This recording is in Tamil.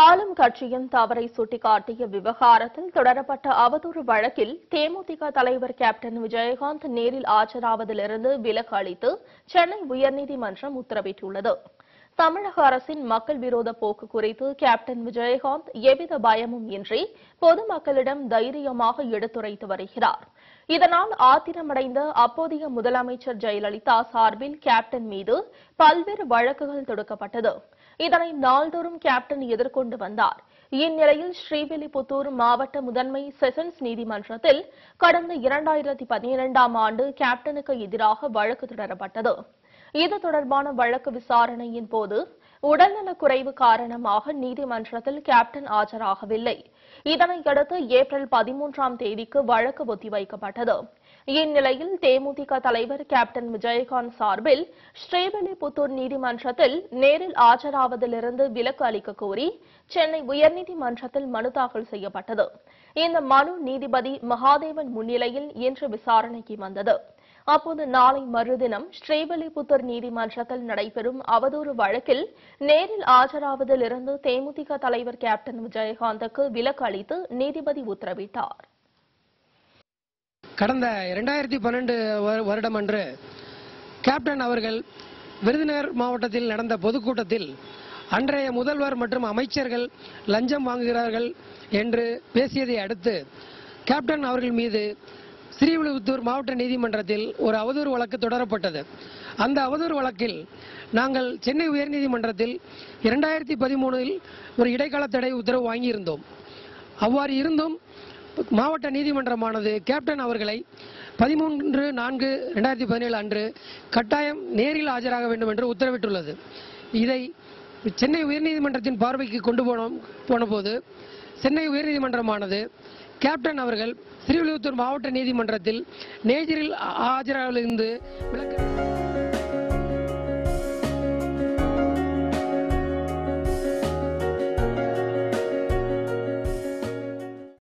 ஆளும் கட்சியின் தவறை சுட்டிக்காட்டிய விவகாரத்தில் தொடரப்பட்ட அவதூறு வழக்கில் தேமுதிக தலைவர் கேப்டன் விஜயகாந்த் நேரில் ஆஜராவதிலிருந்து விலக்கு அளித்து சென்னை உயர்நீதிமன்றம் உத்தரவிட்டுள்ளது. தமிழக அரசின் மக்கள் விரோத போக்கு குறித்து கேப்டன் விஜயகாந்த் எவ்வித பயமும் இன்றி பொதுமக்களிடம் தைரியமாக எடுத்துரைத்து வருகிறார். இதனால் ஆத்திரமடைந்த அப்போதைய முதலமைச்சர் ஜெயலலிதா சார்பில் கேப்டன் மீது பல்வேறு வழக்குகள் தொடுக்கப்பட்டது. இதனை நாள்தோறும் கேப்டன் எதிர்கொண்டு வந்தார். இந்நிலையில் ஸ்ரீவில்லிபுத்தூர் மாவட்ட முதன்மை செஷன்ஸ் நீதிமன்றத்தில் கடந்த இரண்டாயிரத்தி பதினிரண்டாம் ஆண்டு கேப்டனுக்கு எதிராக வழக்கு தொடரப்பட்டது. இது தொடர்பான வழக்கு விசாரணையின் போது உடல்நலக்குறைவு காரணமாக நீதிமன்றத்தில் கேப்டன் ஆஜராகவில்லை. இதனையடுத்து ஏப்ரல் பதிமூன்றாம் தேதிக்கு வழக்கு ஒத்திவைக்கப்பட்டது இந்நிலையில் தேமுதிக தலைவர் கேப்டன் விஜயகாந்த் சார்பில் ஸ்ரீவில்லிபுத்தூர் நீதிமன்றத்தில் நேரில் ஆஜராவதிலிருந்து விலக்கு அளிக்க கோரி சென்னை உயர்நீதிமன்றத்தில் மனு தாக்கல் செய்யப்பட்டது. இந்த மனு நீதிபதி மகாதேவன் முன்னிலையில் இன்று விசாரணைக்கு வந்தது. அப்போது நாளை மறுதினம் ஸ்ரீவில்லிபுத்தூர் நீதிமன்றத்தில் நடைபெறும் அவதூறு வழக்கில் நேரில் ஆஜராவதிலிருந்து தேமுதிக தலைவர் கேப்டன் விஜயகாந்துக்கு விலக்கு அளித்து நீதிபதி உத்தரவிட்டார். கடந்த இரண்டாயிரத்தி பன்னெண்டு வருடம் அன்று கேப்டன் அவர்கள் விருதுநகர் மாவட்டத்தில் நடந்த பொதுக்கூட்டத்தில் அன்றைய முதல்வர் மற்றும் அமைச்சர்கள் லஞ்சம் வாங்குகிறார்கள் என்று பேசியதை அடுத்து கேப்டன் அவர்கள் மீது ஸ்ரீவில்லிபுத்தூர் மாவட்ட நீதிமன்றத்தில் ஒரு அவதூறு வழக்கு தொடரப்பட்டது. அந்த அவதூறு வழக்கில் நாங்கள் சென்னை உயர்நீதிமன்றத்தில் இரண்டாயிரத்தி பதிமூணில் ஒரு இடைக்கால தடை உத்தரவு வாங்கியிருந்தோம். அவ்வாறு இருந்தும் மாவட்ட நீதிமன்றமானது கேப்டன் அவர்களை பதிமூன்று நான்கு ரெண்டாயிரத்தி பதினேழு அன்று கட்டாயம் நேரில் ஆஜராக வேண்டும் என்று உத்தரவிட்டுள்ளது. இதை சென்னை உயர்நீதிமன்றத்தின் பார்வைக்கு கொண்டு போனோம் போனபோது சென்னை உயர்நீதிமன்றமானது கேப்டன் அவர்கள் ஸ்ரீவில்லிபுத்தூர் மாவட்ட நீதிமன்றத்தில் நேஜரில் ஆஜராவிலிருந்து விளக்க